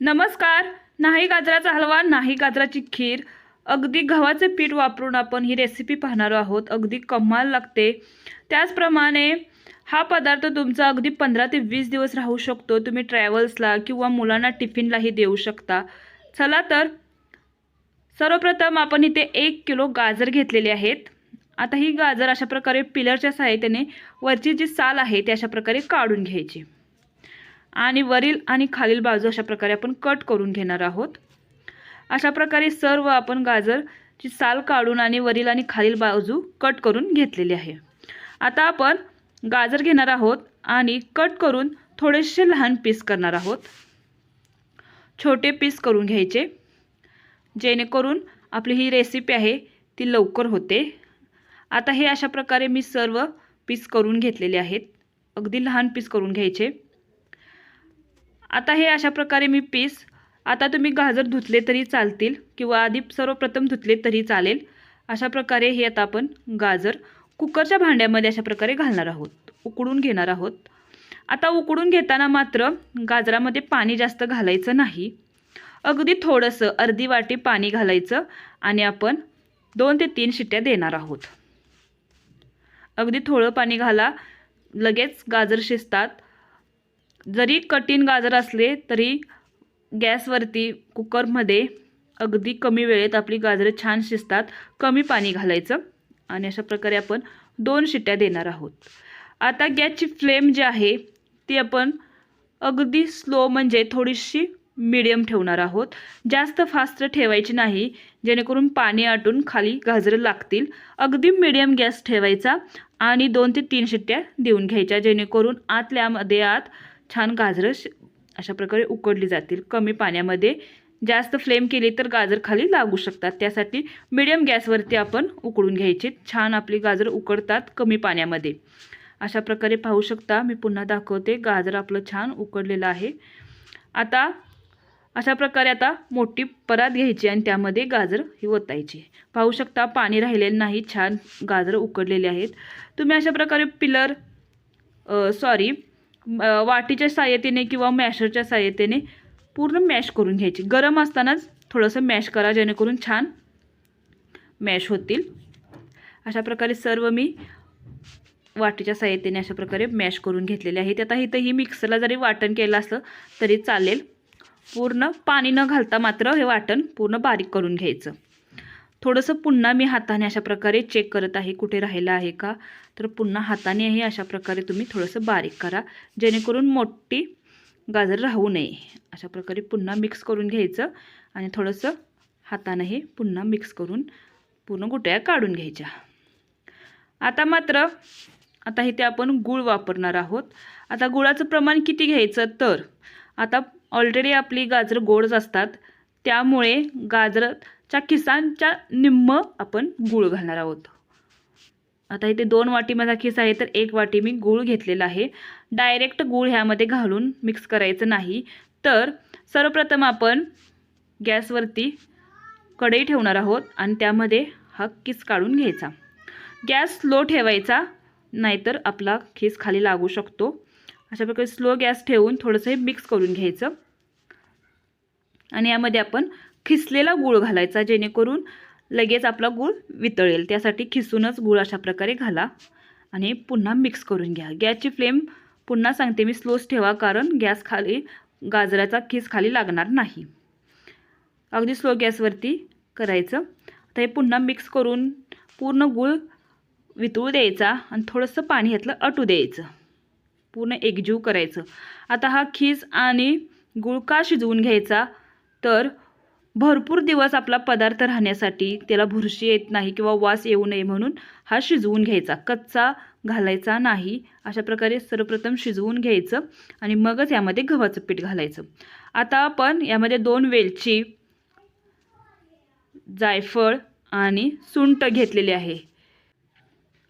नमस्कार. नाही गाजराचा हलवा नाही गाजराची खीर. अगदी गव्हाचे पीठ वापरून आपण ही रेसिपी पाहणार आहोत. अगदी कमाल लागते. त्याचप्रमाणे हा पदार्थ तुमचा अगदी पंधरा ते वीस दिवस राहू शकतो. तुम्ही ट्रॅव्हल्सला किंवा मुलांना टिफिनलाही देऊ शकता. चला तर सर्वप्रथम आपण इथे एक किलो गाजर घेतलेले आहेत. आता ही गाजर अशा प्रकारे पिलरच्या सहाय्याने वरची जी साल आहे ती अशा प्रकारे काढून घ्यायची. आणि वरील आणि खालील बाजू अशा प्रकारे आपण कट करून घेणार आहोत. अशा प्रकारे सर्व आपण गाजरची साल काढून आणि वरील आणि खालील बाजू कट करून घेतलेली आहे. आता आपण गाजर घेणार आहोत आणि कट करून थोडेसे लहान पीस करणार आहोत. छोटे पीस करून घ्यायचे. जेणेकरून आपली ही रेसिपी आहे ती लवकर होते. आता हे अशा प्रकारे मी सर्व पीस करून घेतलेले आहेत. अगदी लहान पीस करून घ्यायचे. आता हे अशा प्रकारे मी पीस आता तुम्ही गाजर धुतले तरी चालतील किंवा आधी सर्वप्रथम धुतले तरी चालेल. अशा प्रकारे हे आता आपण गाजर कुकरच्या भांड्यामध्ये अशा प्रकारे घालणार आहोत उकडून घेणार आहोत. आता उकडून घेताना मात्र गाजरामध्ये पाणी जास्त घालायचं नाही. अगदी थोडंसं अर्धी वाटी पाणी घालायचं आणि आपण दोन ते तीन शिट्ट्या देणार आहोत. अगदी थोडं पाणी घाला लगेच गाजर शिजतात. जरी कठीण गाजर असले तरी गॅसवरती कुकरमध्ये अगदी कमी वेळेत आपली गाजरं छान शिजतात कमी पाणी घालायचं आणि अशा प्रकारे आपण दोन शिट्ट्या देणार आहोत. आता गॅसची फ्लेम जी आहे ती आपण अगदी स्लो म्हणजे थोडीशी मिडियम ठेवणार आहोत. जास्त फास्ट ठेवायची नाही जेणेकरून पाणी आटून खाली गाजरं लागतील. अगदी मिडियम गॅस ठेवायचा आणि दोन ते तीन शिट्ट्या देऊन घ्यायच्या जेणेकरून आतल्यामध्ये आत छान गाजरं श अशा प्रकारे उकडली जातील. कमी पाण्यामध्ये जास्त फ्लेम केली तर गाजर खाली लागू शकतात. त्यासाठी मिडियम गॅसवरती आपण उकडून घ्यायचे. छान आपली गाजर उकडतात कमी पाण्यामध्ये. अशा प्रकारे पाहू शकता मी पुन्हा दाखवते. गाजर आपलं छान उकडलेलं आहे. आता अशा प्रकारे आता मोठी परात घ्यायची आणि त्यामध्ये गाजर ही ओतायची. पाहू शकता पाणी राहिलेलं नाही. छान गाजर उकडलेले आहेत. तुम्ही अशा प्रकारे पिलर सॉरी वाटीच्या सहाय्यतेने किंवा मॅशरच्या सहाय्यतेने पूर्ण मॅश करून घ्यायची. गरम असतानाच थोडंसं मॅश करा जेणेकरून छान मॅश होतील. अशा प्रकारे सर्व मी वाटीच्या सहाय्यतेने अशा प्रकारे मॅश करून घेतलेले आहेत आता इथंही मिक्सरला जरी वाटण केलं असलं तरी चालेल. पूर्ण पाणी न घालता मात्र हे वाटण पूर्ण बारीक करून घ्यायचं. थोडंसं पुन्हा मी हाताने अशा प्रकारे चेक करत आहे कुठे राहिलं आहे का? तर पुन्हा हातानेही अशा प्रकारे तुम्ही थोडंसं बारीक करा जेणेकरून मोठी गाजर राहू नये. अशा प्रकारे पुन्हा मिक्स करून घ्यायचं आणि थोडंसं हातानेही पुन्हा मिक्स करून पूर्ण गुट्या काढून घ्यायच्या. आता मात्र आता इथे आपण गूळ वापरणार आहोत. आता गुळाचं प्रमाण किती घ्यायचं? तर आता ऑलरेडी आपली गाजर गोडच असतात. त्यामुळे गाजरच्या खिसांच्या निम्म आपण गूळ घालणार आहोत. आता इथे दोन वाटी माझा खिस आहे तर एक वाटी मी गूळ घेतलेला आहे. डायरेक्ट गूळ ह्यामध्ये घालून मिक्स करायचं नाही. तर सर्वप्रथम आपण गॅसवरती कढई ठेवणार आहोत आणि त्यामध्ये हा किस काढून घ्यायचा. गॅस स्लो ठेवायचा नाहीतर आपला खीस खाली लागू शकतो. अशा प्रकारे स्लो गॅस ठेवून थोडंसं हे मिक्स करून घ्यायचं. आणि यामध्ये आपण खिसलेला गूळ घालायचा जेणेकरून लगेच आपला गूळ वितळेल. त्यासाठी खिसूनच गूळ अशा प्रकारे घाला आणि पुन्हा मिक्स करून घ्या. गॅसची फ्लेम पुन्हा सांगते मी स्लोच ठेवा कारण गॅस खाली गाजराचा खीस खाली लागणार नाही. अगदी स्लो गॅसवरती करायचं. आता हे पुन्हा मिक्स करून पूर्ण गूळ वितळू द्यायचा आणि थोडंसं पाणी ह्यातलं अटू द्यायचं. पूर्ण एकजीव करायचं. आता हा खीस आणि गुळ का शिजवून घ्यायचा? तर भरपूर दिवस आपला पदार्थ राहण्यासाठी त्याला बुरशी येत नाही किंवा वास येऊ नये म्हणून हा शिजवून घ्यायचा. कच्चा घालायचा नाही. अशा प्रकारे सर्वप्रथम शिजवून घ्यायचं आणि मगच यामध्ये गव्हाचं पीठ घालायचं. आता आपण यामध्ये दोन वेलची जायफळ आणि सुंट घेतलेले आहे.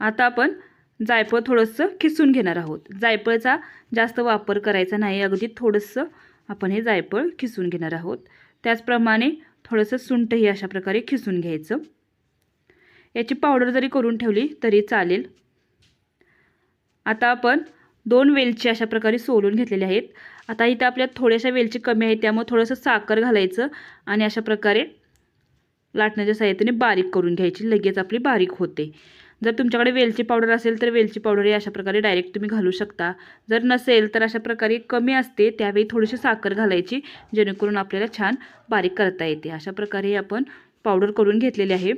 आता आपण जायफळ थोडंसं खिसून घेणार आहोत. जायफळचा जास्त वापर करायचा नाही. अगदी थोडंसं आपण हे जायफळ खिसून घेणार आहोत. त्याचप्रमाणे थोडंसं सुंठही अशा प्रकारे खिसून घ्यायचं. याची पावडर जरी करून ठेवली तरी चालेल. आता आपण दोन वेलची अशा प्रकारे सोलून घेतलेले आहेत. आता इथं आपल्यात थोड्याशा वेलची कमी आहे त्यामुळे थोडंसं साखर घालायचं आणि अशा प्रकारे लाटण्याच्या साहाय्याने बारीक करून घ्यायची. लगेच आपली बारीक होते. जर तुमच्याकडे वेलची पावडर असेल तर वेलची पावडर ही अशा प्रकारे डायरेक्ट तुम्ही घालू शकता. जर नसेल तर अशा प्रकारे कमी असते त्यावेळी थोडीशी साखर घालायची जेणेकरून आपल्याला छान बारीक करता येते. अशा प्रकारे आपण पावडर करून घेतलेली आहे.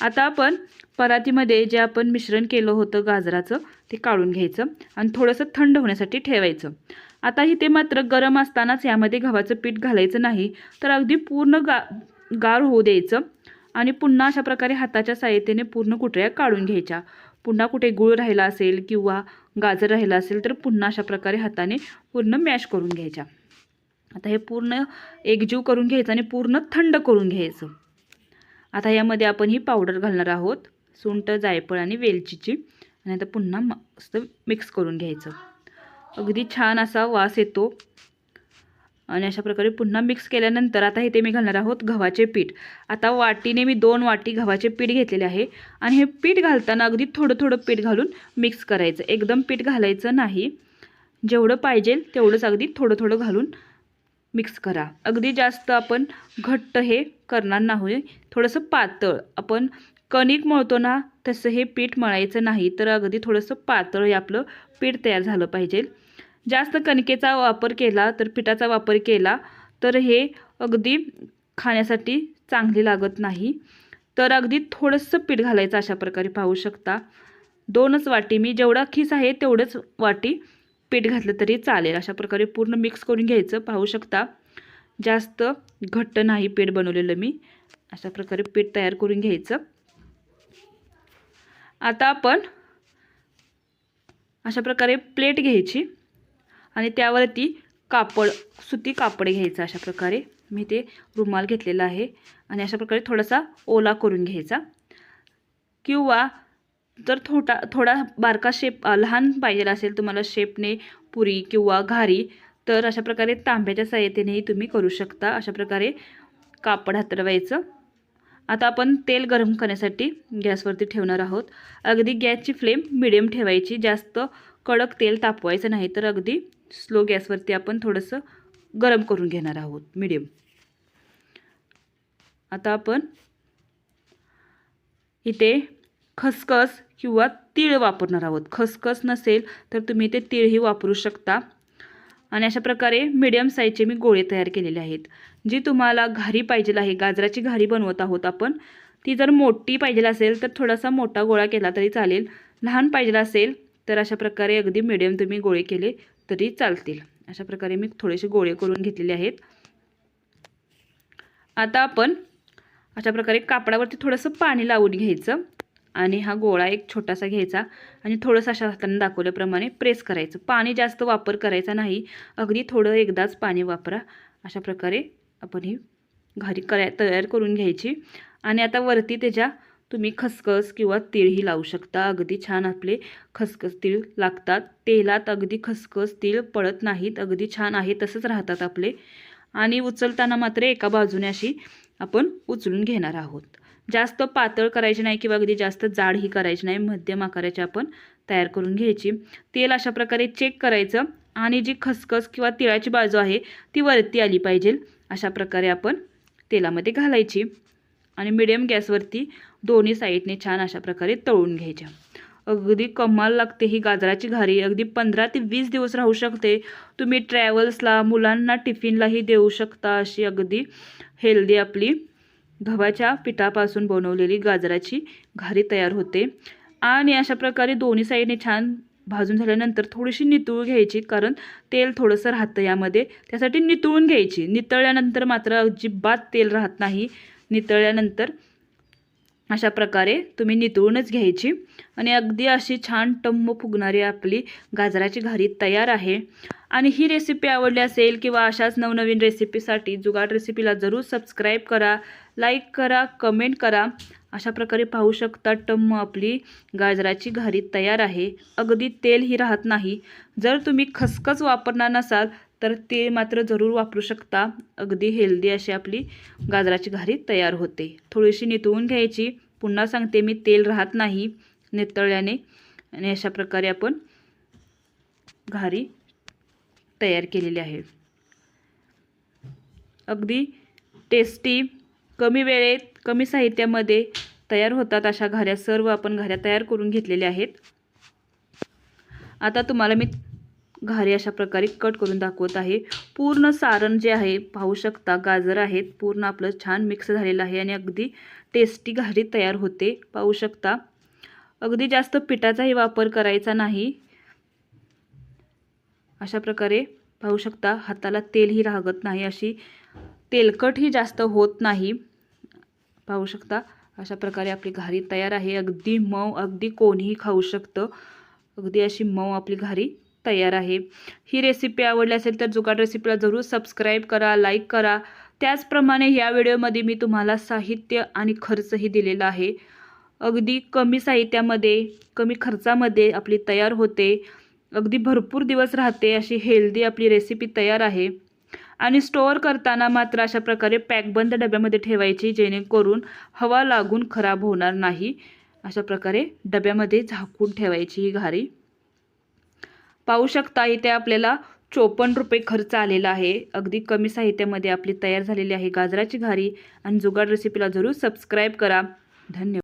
आता आपण परातीमध्ये जे आपण मिश्रण केलं होतं गाजराचं ते काढून घ्यायचं आणि थोडंसं थंड होण्यासाठी ठेवायचं. आता इथे मात्र गरम असतानाच यामध्ये गव्हाचं पीठ घालायचं नाही तर अगदी पूर्ण गा गार होऊ द्यायचं. आणि पुन्हा अशा प्रकारे हाताच्या सहाय्यतेने पूर्ण कुठऱ्या काढून घ्यायच्या. पुन्हा कुठे गुळ राहिला असेल किंवा गाजर राहिला असेल तर पुन्हा अशा प्रकारे हाताने पूर्ण मॅश करून घ्यायच्या. आता हे पूर्ण एकजीव करून घ्यायचं आणि पूर्ण थंड करून घ्यायचं. आता यामध्ये आपण ही पावडर घालणार आहोत सुंट जायफळ आणि वेलचीची. आणि आता पुन्हा मस्त मिक्स करून घ्यायचं. अगदी छान असा वास येतो. आणि अशा प्रकारे पुन्हा मिक्स केल्यानंतर आता इथे मी घालणार आहोत गव्हाचे पीठ. आता वाटीने मी दोन वाटी गव्हाचे पीठ घेतलेले आहे. आणि हे पीठ घालताना अगदी थोडं थोडं पीठ घालून मिक्स करायचं. एकदम पीठ घालायचं नाही. जेवढं पाहिजे तेवढंच अगदी थोडं थोडं घालून मिक्स करा. अगदी जास्त आपण घट्ट हे करणार नाही. थोडंसं पातळ. आपण कणिक मळतो ना तसं हे पीठ मळायचं नाही. तर अगदी थोडंसं पातळ हे आपलं पीठ तयार झालं पाहिजे. जास्त कणकेचा वापर केला तर पिठाचा वापर केला तर हे अगदी खाण्यासाठी चांगली लागत नाही. तर अगदी थोडंसं पीठ घालायचं अशा प्रकारे पाहू शकता. दोनच वाटी मी जेवढा खीस आहे तेवढंच वाटी पीठ घातलं तरी चालेल. अशा प्रकारे पूर्ण मिक्स करून घ्यायचं पाहू शकता. जास्त घट्ट नाही पीठ बनवलेलं मी. अशा प्रकारे पीठ तयार करून घ्यायचं. आता आपण अशा प्रकारे प्लेट घ्यायची. आणि त्यावरती कापड सुती कापड घ्यायचं अशा प्रकारे. मी ते रुमाल घेतलेला आहे आणि अशा प्रकारे थोडासा ओला करून घ्यायचा. किंवा जर थोडा थोडा बारका शेप लहान पाहिजे असेल तुम्हाला शेपने पुरी किंवा घारी तर अशा प्रकारे तांब्याच्या सहाय्यतेनेही तुम्ही करू शकता. अशा प्रकारे कापड हातरवायचं आता आपण तेल गरम करण्यासाठी गॅसवरती ठेवणार आहोत. अगदी गॅसची फ्लेम मिडियम ठेवायची. जास्त कडक तेल तापवायचं नाही तर अगदी स्लो गॅसवरती आपण थोडंसं गरम करून घेणार आहोत मिडियम आता आपण इथे खसखस किंवा तीळ वापरणार आहोत. खसखस नसेल तर तुम्ही ते तीळही वापरू शकता. आणि अशा प्रकारे मिडियम साईजचे मी गोळे तयार केलेले आहेत. जी तुम्हाला घारी पाहिजे आहे गाजराची घारी बनवत आहोत आपण ती जर मोठी पाहिजे असेल तर थोडासा मोठा गोळा केला तरी चालेल. लहान पाहिजे असेल तर अशा प्रकारे अगदी मिडियम तुम्ही गोळे केले तरी चालतील. अशा प्रकारे मी थोडेसे गोळे करून घेतलेले आहेत. आता आपण अशा प्रकारे कापडावरती थोडंसं पाणी लावून घ्यायचं आणि हा गोळा एक छोटासा घ्यायचा आणि थोडंसं अशा हाताने दाखवल्याप्रमाणे प्रेस करायचं. पाणी जास्त वापर करायचा नाही. अगदी थोडं एकदाच पाणी वापरा. अशा प्रकारे आपण ही घरी कराय तयार करून घ्यायची. आणि आता वरती त्याच्या तुम्ही खसखस किंवा तीळही लावू शकता. अगदी छान आपले खसखस तीळ लागतात. तेलात अगदी खसखस तीळ पडत नाहीत. अगदी छान आहे. तसंच राहतात आपले. आणि उचलताना मात्र एका बाजूने अशी आपण उचलून घेणार आहोत. जास्त पातळ करायची नाही किंवा अगदी जास्त जाडही करायची नाही. मध्यम आकाराची आपण तयार करून घ्यायची. तेल अशा प्रकारे चेक करायचं आणि जी खसखस किंवा तिळाची बाजू आहे ती वरती आली पाहिजे. अशा प्रकारे आपण तेलामध्ये घालायची. आणि मिडियम गॅसवरती दोन्ही साईडने छान अशा प्रकारे तळून घ्यायच्या. अगदी कमाल लागते ही गाजराची घारी. अगदी पंधरा ते वीस दिवस राहू शकते. तुम्ही ट्रॅव्हल्सला मुलांना टिफिनलाही देऊ शकता अशी अगदी हेल्दी आपली गव्हाच्या पिठापासून बनवलेली गाजराची घारी तयार होते. आणि अशा प्रकारे दोन्ही साईडने छान भाजून झाल्यानंतर थोडीशी नितळून घ्यायची कारण तेल थोडंसं राहतं यामध्ये. त्यासाठी नितळून घ्यायची. नितळल्यानंतर मात्र अजिबात तेल राहत नाही. नितळल्यानंतर अशा प्रकारे तुम्ही नितळूनच घ्यायची. आणि अगदी अशी छान टम्म फुगणारी आपली गाजराची घारी तयार आहे. आणि ही रेसिपी आवडली असेल किंवा अशाच नवनवीन रेसिपीसाठी जुगाड रेसिपीला जरूर सबस्क्राईब करा लाईक करा कमेंट करा. अशा प्रकारे पाहू शकता टम्म आपली गाजराची घारी तयार आहे. अगदी तेलही राहत नाही. जर तुम्ही खसखस वापरणार नसाल तर ते मात्र जरूर वापरू शकता. अगदी हेल्दी अशी आपली गाजराची घारी तयार होते. थोडीशी नितळून घ्यायची. पुन्हा सांगते मी तेल राहत नाही नितळल्याने. आणि अशा प्रकारे आपण घारी तयार केलेली आहे. अगदी टेस्टी कमी वेळेत कमी साहित्यामध्ये तयार होतात अशा घाऱ्या. सर्व आपण घाऱ्या तयार करून घेतलेल्या आहेत. आता तुम्हाला मी घारी अशा प्रकारे कट करून दाखवत आहे. पूर्ण सारण जे आहे पाहू शकता गाजर आहेत. पूर्ण आपलं छान मिक्स झालेलं आहे आणि अगदी टेस्टी घारी तयार होते. पाहू शकता. अगदी जास्त पिठाचाही वापर करायचा नाही. अशा प्रकारे पाहू शकता हाताला तेलही राहत नाही. अशी तेलकटही जास्त होत नाही. पाहू शकता अशा प्रकारे आपली घारी तयार आहे. अगदी मऊ अगदी कोणीही खाऊ शकतं. अगदी अशी मऊ आपली घारी तयार आहे. ही रेसिपी आवडली असेल तर जुगाड रेसिपीला जरूर सबस्क्राईब करा लाईक करा. त्याचप्रमाणे या व्हिडिओमध्ये मी तुम्हाला साहित्य आणि खर्चही दिलेला आहे. अगदी कमी साहित्यामध्ये कमी खर्चामध्ये आपली तयार होते. अगदी भरपूर दिवस राहते अशी हेल्दी आपली रेसिपी तयार आहे. आणि स्टोअर करताना मात्र अशा प्रकारे पॅकबंद डब्यामध्ये ठेवायची जेणेकरून हवा लागून खराब होणार नाही. अशा प्रकारे डब्यामध्ये झाकून ठेवायची ही घारी. पाहू शकता इथे आपल्याला चोपन्न रुपये खर्च आलेला आहे. अगदी कमी साहित्यामध्ये आपली तयार झालेली आहे गाजराची घारी. आणि जुगाड रेसिपीला जरूर सबस्क्राईब करा. धन्यवाद.